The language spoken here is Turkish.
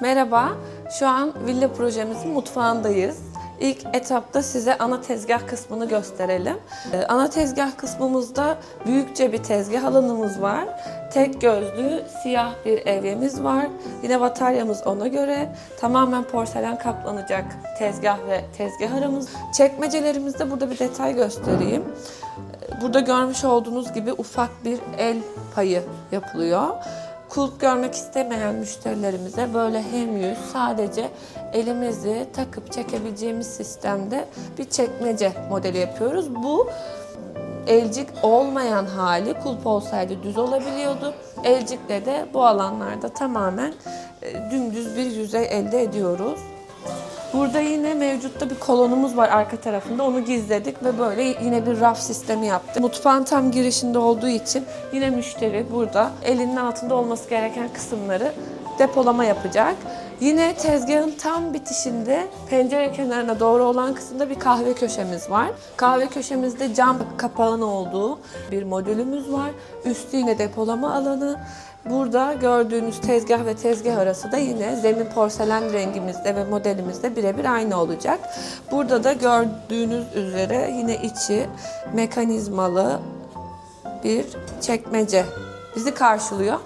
Merhaba, şu an villa projemizin mutfağındayız. İlk etapta size ana tezgah kısmını gösterelim. Ee, Ana tezgah kısmımızda büyükçe bir tezgah alanımız var. Tek gözlü siyah bir evyemiz var. Yine bataryamız ona göre. Tamamen porselen kaplanacak tezgah ve tezgah aramız. Çekmecelerimizde burada bir detay göstereyim. Ee, Burada görmüş olduğunuz gibi ufak bir el payı yapılıyor. Kulp görmek istemeyen müşterilerimize böyle hem yüz sadece elimizi takıp çekebileceğimiz sistemde bir çekmece modeli yapıyoruz. Bu elcik olmayan hali kulp olsaydı düz olabiliyordu. Elcikle de bu alanlarda tamamen e, dümdüz bir yüzey elde ediyoruz. Burada yine mevcutta bir kolonumuz var arka tarafında. Onu gizledik ve böyle yine bir raf sistemi yaptık. Mutfağın tam girişinde olduğu için yine müşteri burada elinin altında olması gereken kısımları depolama yapacak. Yine tezgahın tam bitişinde pencere kenarına doğru olan kısımda bir kahve köşemiz var. Kahve köşemizde cam kapağın olduğu bir modülümüz var. Üstü yine depolama alanı. Burada gördüğünüz tezgah ve tezgah arası da yine zemin porselen rengimizde ve modelimizde birebir aynı olacak. Burada da gördüğünüz üzere yine içi mekanizmalı bir çekmece bizi karşılıyor.